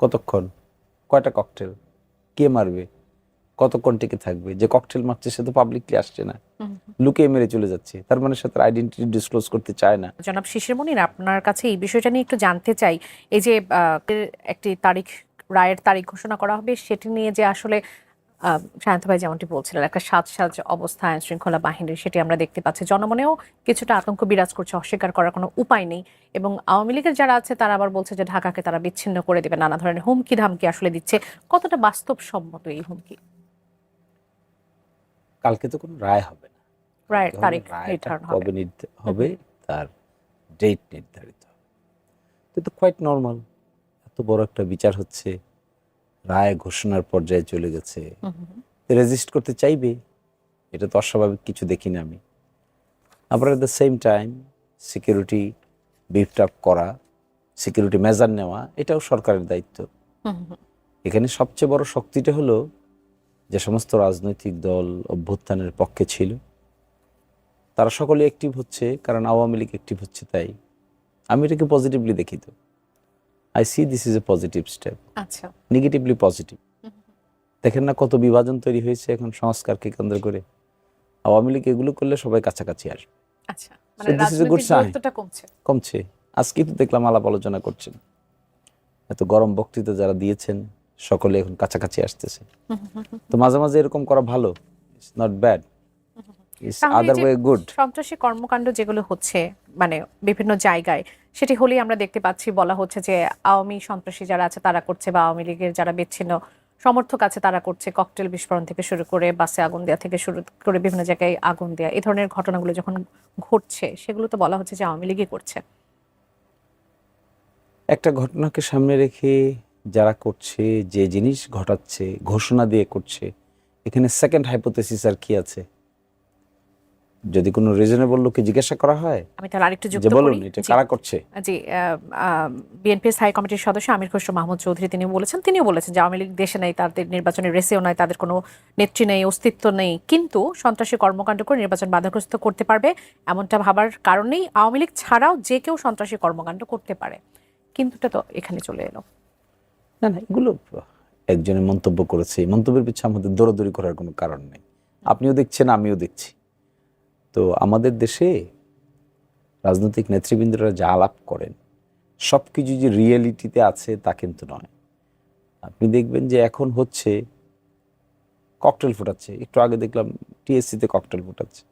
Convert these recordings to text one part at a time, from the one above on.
কতক্ষণ? কয়টা ককটেল কে মারবে? কতক্ষণ টিকে থাকবে? যে ককটেল মারছে সে তো পাবলিকলি আসছে না। লুকিয়ে মেরে চলে যাচ্ছে। তার মানে সে তার আইডেন্টিটি ডিসক্লোজ করতে চায় না। জনাব শিশির মনির আপনার কাছে এই বিষয়টা নিয়ে একটু জানতে চাই। এই যে একটি তারিখ রায়ের তারিখ ঘোষণা করা হবে সেটি নিয়ে যে আসলে সায়ন্ত ভাই যেমনটি বলছিলেন একটা সাজ সাজ অবস্থা আইন শৃঙ্খলা বাহিনীর সেটি আমরা দেখতে পাচ্ছি। জনমনেও কিছুটা আতঙ্ক বিরাজ করছে অস্বীকার করার কোনো উপায় নেই। এবং আওয়ামী লীগের যারা আছে তারা আবার বলছে যে ঢাকাকে তারা বিচ্ছিন্ন করে দেবে। নানা ধরনের হুমকি ধামকি আসলে দিচ্ছে। কতটা বাস্তবসম্মত এই হুমকি? কালকে তো কোনো রায় হবে না। রায়ের তারিখ নির্ধারণ হবে। হবে তার ডেট নির্ধারিত হবে। তো তো কোয়াইট নর্মাল এত বড় একটা বিচার হচ্ছে। রায় ঘোষণার পর্যায়ে চলে গেছে। রেজিস্ট করতে চাইবে? এটা তো অস্বাভাবিক কিছু দেখি না আমি। আবার at the same time security beefed up করা সিকিউরিটি মেজার নেওয়া এটাও সরকারের দায়িত্ব। এখানে সবচেয়ে বড় শক্তিটা হলো যে সমস্ত রাজনৈতিক দল অভ্যুত্থানের পক্ষে ছিল তারা সকলে অ্যাক্টিভ হচ্ছে কারণ আওয়ামী লীগ অ্যাক্টিভ হচ্ছে তাই। আমি এটাকে পজিটিভলি দেখি তো। I see this is a positive step আচ্ছা। Negatively positive. দেখেন না কত বিভাজন তৈরি হয়েছে এখন সংস্কারকে কেন্দ্র করে। আওয়ামী লীগ এগুলো করলে সবাই কাছাকাছি আসবে। আচ্ছা মানে রাজনৈতিক কমছে। কমছে। আজকেই তো দেখলাম আলাপ আলোচনা করছেন। এত গরম বক্তৃতা যারা দিয়েছেন সকলে এখন কাছাকাছি আসতেছে। তো মাঝে মাঝে এরকম করা ভালো it's not bad it's other way good সন্ত্রাসী কর্মকাণ্ড যেগুলো হচ্ছে মানে বিভিন্ন জায়গায় সেটি হলেই আমরা দেখতে পাচ্ছি বলা হচ্ছে যে আওয়ামী সন্ত্রাসী যারা আছে তারা করছে বা আওয়ামী লীগের যারা বিচ্ছিন্ন সমর্থক আছে তারা করছে ককটেল বিস্ফোরণ থেকে শুরু করে বাসে আগুন দেওয়া থেকে শুরু করে বিভিন্ন জায়গায় আগুন দেওয়া এই ধরনের ঘটনাগুলো যখন ঘটছে সেগুলো তো বলা হচ্ছে যে আওয়ামী লীগই করছে। একটা ঘটনাকে সামনে রেখে যারা করছে যে জিনিস ঘটাচ্ছে ঘোষণা দিয়ে করছে এখানে সেকেন্ড হাইপোথেসিস আর কি আছে? যদি কোনো রিজনেবল লোককে জিজ্ঞাসা করা হয় আমি তার আরেকটু যে যুক্ত বলুন এটা কারা করছে? জি বিএনপি স্থায়ী কমিটির সদস্য আমির খসরু মাহমুদ চৌধুরী তিনি বলেছেন তিনিও বলেছেন যে আওয়ামী লীগ দেশে নেই তাদের নির্বাচনের রেসেও নয় তাদের কোনো নেত্রী নেই অস্তিত্ব নেই। কিন্তু সন্ত্রাসী কর্মকাণ্ড করে নির্বাচন বাধাগ্রস্ত করতে পারবে এমনটা ভাবার কারণেই আওয়ামী লীগ ছাড়াও যে কেউ সন্ত্রাসী কর্মকাণ্ড করতে পারে। কিন্তুটা তো এখানে চলে এলো। না না এগুলো একজনের মন্তব্য করেছে এই মন্তব্যের পিছনে আমাদের দৌড়াদৌড়ি করার কোনো কারণ নেই। আপনিও দেখছেন আমিও দেখছি। তো আমাদের দেশে রাজনৈতিক নেতৃবৃন্দরা যা আলাপ করেন সব কিছু যে রিয়েলিটিতে আছে তা কিন্তু নয়। আপনি দেখবেন যে এখন হচ্ছে ককটেল ফুটাচ্ছে। একটু আগে দেখলাম টিএসসিতে ককটেল ফুটাচ্ছে।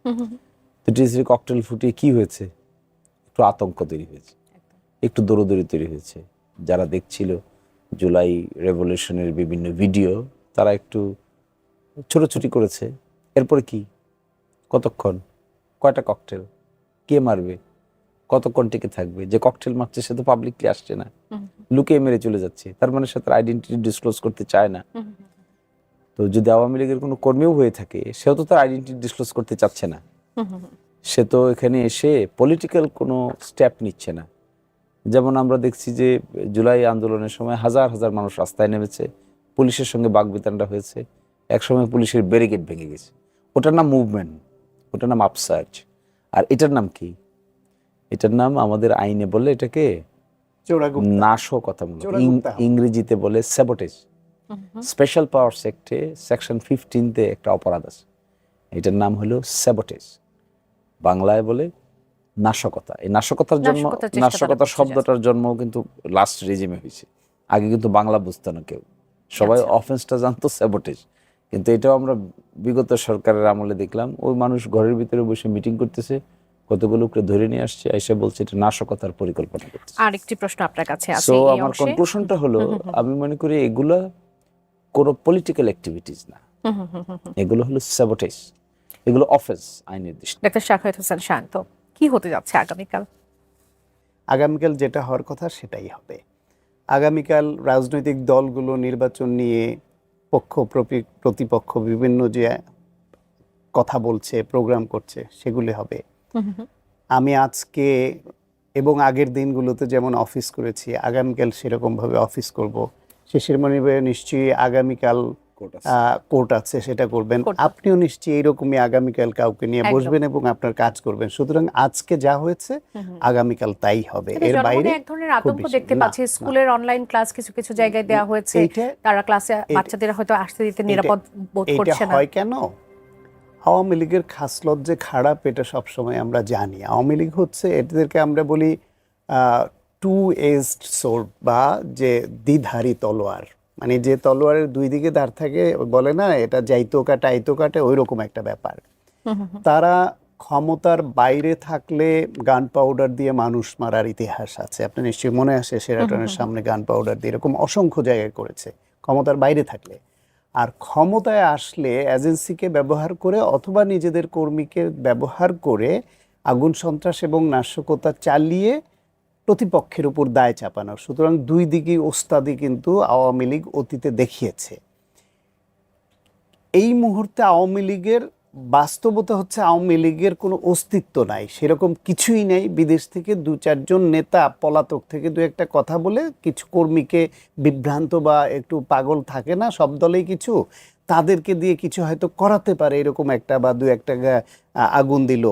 তো টিএসসি ককটেল ফুটিয়ে কি হয়েছে? একটু আতঙ্ক তৈরি হয়েছে। একটু দৌড়দৌড়ি তৈরি হয়েছে। যারা দেখছিল জুলাই রেভলিউশনের বিভিন্ন ভিডিও তারা একটু ছোটাছুটি করেছে। এরপরে কি? কতক্ষণ? কয়টা ককটেল কে মারবে? কতক্ষণ টিকে থাকবে? যে ককটেল মারছে সে তো পাবলিকলি আসছে না। লুকিয়ে মেরে চলে যাচ্ছে। তার মানে সে তার আইডেন্টিটি ডিসক্লোজ করতে চায় না। তো যদি আওয়ামী লীগের কোনো কর্মীও হয়ে থাকে সেও তো তার আইডেন্টিটি ডিসক্লোজ করতে চাচ্ছে না। সে তো এখানে এসে পলিটিক্যাল কোনো স্টেপ নিচ্ছে না। যেমন আমরা দেখছি যে জুলাই আন্দোলনের সময় হাজার হাজার মানুষ রাস্তায় নেমেছে। পুলিশের সঙ্গে বাগবিতানটা হয়েছে। একসময় পুলিশের ব্যারিকেড ভেঙে গেছে। ওটার নাম মুভমেন্ট ওটার নাম আপসার্চ আর এটার নাম কি? এটার নাম আমাদের আইনে বলে এটাকে চোরাগুপ্তা। নাশকতামূলক। ইং- ইংরেজিতে বলে sabotage special power sect section ফিফটিনতে একটা অপরাধ আছে। এটার নাম হলো স্যাবোটেজ বাংলায় বলে নাশকতা। এই নাশকতার জন্ম নাশকতা শব্দটার জন্ম কিন্তু লাস্ট রেজিমে হয়েছে। আগে কিন্তু বাংলা বুঝতো না কেউ। সবাই আচ্ছা। অফেন্সটা জানতো স্যাবোটেজ কিন্তু এটাও আমরা বিগত সরকারের আমলে দেখলাম ওই মানুষ ঘরের ভিতরে বসে মিটিং করতেছে কতগুলো লোককে ধরে নিয়ে আসছে এসে বলছে এটা নাশকতার পরিকল্পনা করতেছে। আরেকটি প্রশ্ন আপনার কাছে আছে সো আমার কনক্লুশনটা হলো আমি মনে করি এগুলা কোনো পলিটিক্যাল অ্যাক্টিভিটিস না। এগুলো হলো স্যাবোটেজ এগুলো অফেন্স আইনের দৃষ্টি ডাক্তার শাখায়ত হোসেন শান্ত কি হতে যাচ্ছে আগামীকাল? আগামীকাল যেটা হওয়ার কথা সেটাই হবে। আগামীকাল রাজনৈতিক দলগুলো নির্বাচন নিয়ে পক্ষ প্রতিপক্ষ বিভিন্ন যে কথা বলছে প্রোগ্রাম করছে সেগুলি হবে। আমি আজকে এবং আগের দিনগুলোতে যেমন অফিস করেছি আগামীকাল সেরকমভাবে অফিস করব। শিশির মনে নিশ্চয়ই আগামীকাল কোর্ট আছে। সেটা করবেন। আপনিও নিশ্চয়ই এইরকমই আগামীকাল কাউকে নিয়ে বসবেন এবং আপনার কাজ করবেন। সুতরাং আজকে যা হয়েছে আগামীকাল তাই হবে। এর বাইরে এক ধরনের আতঙ্ক দেখতে পাচ্ছি। স্কুলের অনলাইন ক্লাস কিছু কিছু জায়গায় দেওয়া হয়েছে। তারা ক্লাসে বাচ্চাদের হয়তো আসতে দিতে নিরাপদ বোধ করছে না। হয় কেন? আওয়ামী লীগের খাসলত যে খারাপ এটা সবসময় আমরা জানি। আওয়ামী লীগ হচ্ছে এদেরকে আমরা বলি টু এজড সোর্ড বা যে দ্বিধারী তলোয়ার। মানে যে তলোয়ারের দুই দিকে ধার থাকে, বলে না, এটা যাইতো কাটা আইতো কাটে ওই রকম একটা ব্যাপার। তারা ক্ষমতার বাইরে থাকলে গান পাউডার দিয়ে মানুষ মারার ইতিহাস আছে। আপনি নিশ্চয়ই মনে আসে সেরাটনের সামনে গান পাউডার দিয়ে এরকম অসংখ্য জায়গায় করেছে, ক্ষমতার বাইরে থাকলে। আর ক্ষমতায় আসলে এজেন্সিকে ব্যবহার করে অথবা নিজেদের কর্মীকে ব্যবহার করে আগুন সন্ত্রাস এবং নাশকতা চালিয়ে প্রতিপক্ষের উপর দায় চাপানো সুতরাং দুই দিকেই ওস্তাদি কিন্তু আওয়ামী লীগ অতীতে দেখিয়েছে। এই মুহূর্তে আওয়ামী লীগের বাস্তবতা হচ্ছে আওয়ামী লীগের কোনো অস্তিত্ব নাই। সেরকম কিছুই নেই। বিদেশ থেকে দু চারজন নেতা পলাতক থেকে দু একটা কথা বলে কিছু কর্মীকে বিভ্রান্ত বা একটু পাগল থাকে না সব দলেই কিছু। তাদেরকে দিয়ে কিছু হয়তো করাতে পারে এরকম একটা বা দু একটা আগুন দিল।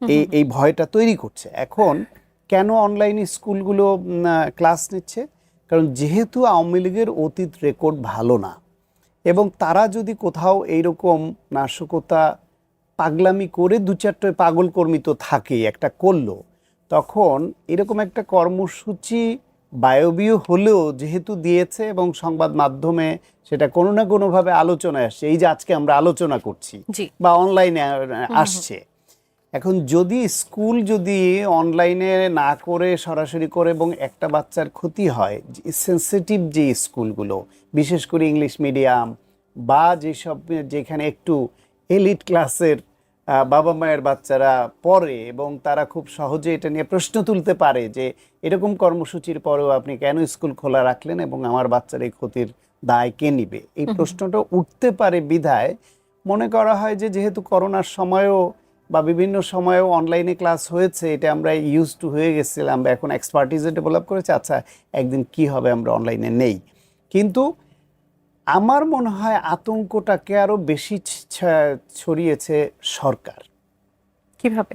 এই এই ভয়টা তৈরি করছে। এখন কেন অনলাইন স্কুলগুলো ক্লাস নিচ্ছে? কারণ যেহেতু আওয়ামী লীগের অতীত রেকর্ড ভালো না এবং তারা যদি কোথাও এইরকম নাশকতা পাগলামি করে দু চারটে পাগল কর্মী তো থাকে একটা করল তখন এরকম একটা কর্মসূচি বায়বীয় হলেও যেহেতু দিয়েছে এবং সংবাদ মাধ্যমে সেটা কোনো না কোনোভাবে আলোচনায় আসছে এই যে আজকে আমরা আলোচনা করছি বা অনলাইনে আসছে এখন যদি স্কুল যদি অনলাইনে না করে সরাসরি করে এবং একটা বাচ্চার ক্ষতি হয় সেন্সিটিভ যে স্কুলগুলো বিশেষ করে ইংলিশ মিডিয়াম বা যেসব যেখানে একটু এলিট ক্লাসের বাবা মায়ের বাচ্চারা পড়ে এবং তারা খুব সহজে এটা নিয়ে প্রশ্ন তুলতে পারে যে এরকম কর্মসূচির পরেও আপনি কেন স্কুল খোলা রাখলেন এবং আমার বাচ্চার এই ক্ষতির দায় কে নিবে? এই প্রশ্নটা উঠতে পারে বিধায়। মনে করা হয় যে যেহেতু করোনার সময়ও বা বিভিন্ন সময়েও অনলাইনে ক্লাস হয়েছে এটা আমরা ইউজ টু হয়ে গেছিলাম বা এখন এক্সপার্টিজে ডেভেলপ করেছে আচ্ছা একদিন কি হবে আমরা অনলাইনে নেই। কিন্তু আমার মনে হয় আতঙ্কটাকে আরও বেশি ছড়িয়েছে সরকার। কীভাবে?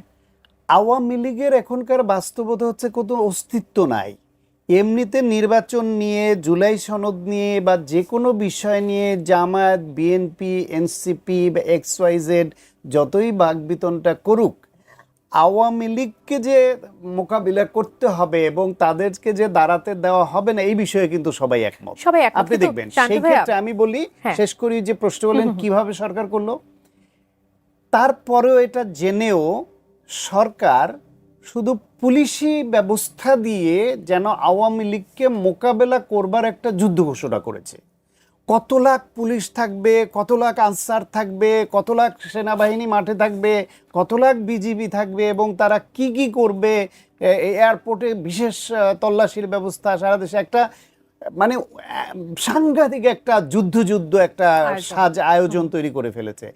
আওয়ামী লীগের এখনকার বাস্তবতা হচ্ছে কোনো অস্তিত্ব নাই। এমনিতে নির্বাচন নিয়ে জুলাই সনদ নিয়ে বা যে কোনো বিষয় নিয়ে জামায়াত বিএনপি এনসিপি বা এক্স ওয়াইজেড যতই বাগবিতনটা করুক আওয়ামী লীগকে যে মোকাবিলা করতে হবে এবং তাদেরকে যে দাঁড়াতে দেওয়া হবে না এই বিষয়ে কিন্তু সবাই একমত। সবাই আপনি দেখবেন সেই ক্ষেত্রে আমি বলি হ্যাঁ। শেষ করি যে প্রশ্ন বলেন কীভাবে সরকার করল? তারপরেও এটা জেনেও সরকার শুধু পুলিশি ব্যবস্থা দিয়ে যেন আওয়ামী লীগকে মোকাবেলা করবার একটা যুদ্ধ ঘোষণা করেছে। কত লাখ পুলিশ থাকবে, কত লাখ আনসার থাকবে, কত লাখ সেনাবাহিনী মাঠে থাকবে, কত লাখ বিজিবি থাকবে এবং তারা কি কি করবে এয়ারপোর্টে বিশেষ তল্লাশির ব্যবস্থা সারা দেশে। একটা মানে সাংঘাতিক একটা যুদ্ধ যুদ্ধ একটা সাজ আয়োজন তৈরি করে ফেলেছে।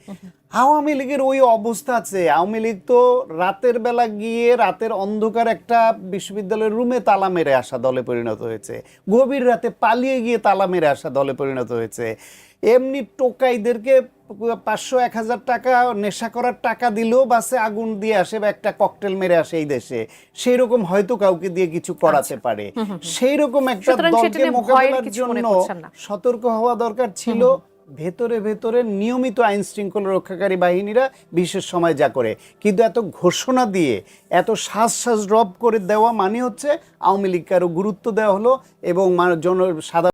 আওয়ামী লীগের ওই অবস্থা আছে। আওয়ামী লীগ তো রাতের বেলা গিয়ে রাতের অন্ধকার একটা বিশ্ববিদ্যালয়ের রুমে তালা মেরে আসা দলে পরিণত হয়েছে। গভীর রাতে পালিয়ে গিয়ে তালা মেরে আসা দলে পরিণত হয়েছে। এমনি টোকাইদেরকে পাঁচশো এক হাজার টাকা নেশা করার টাকা দিলেও বাসে আগুন দিয়ে আসে বা একটা ককটেল মেরে আসে এই দেশে। সেই রকম হয়তো কাউকে দিয়ে কিছু করাতে পারে। সেই রকম একটা আচ্ছা। দলকে মোকাবেলার জন্য সতর্ক হওয়া দরকার ছিল। ভেতরে ভেতরে নিয়মিত আইন শৃঙ্খলা রক্ষাকারী বাহিনীরা বিশেষ সময় যা করে। কিন্তু এত ঘোষণা দিয়ে এত শ্বাস শ্বাস ড্রপ করে দেওয়া মানে হচ্ছে আওয়ামী লীগকে আরও গুরুত্ব দেওয়া হলো এবং জন সাধারণ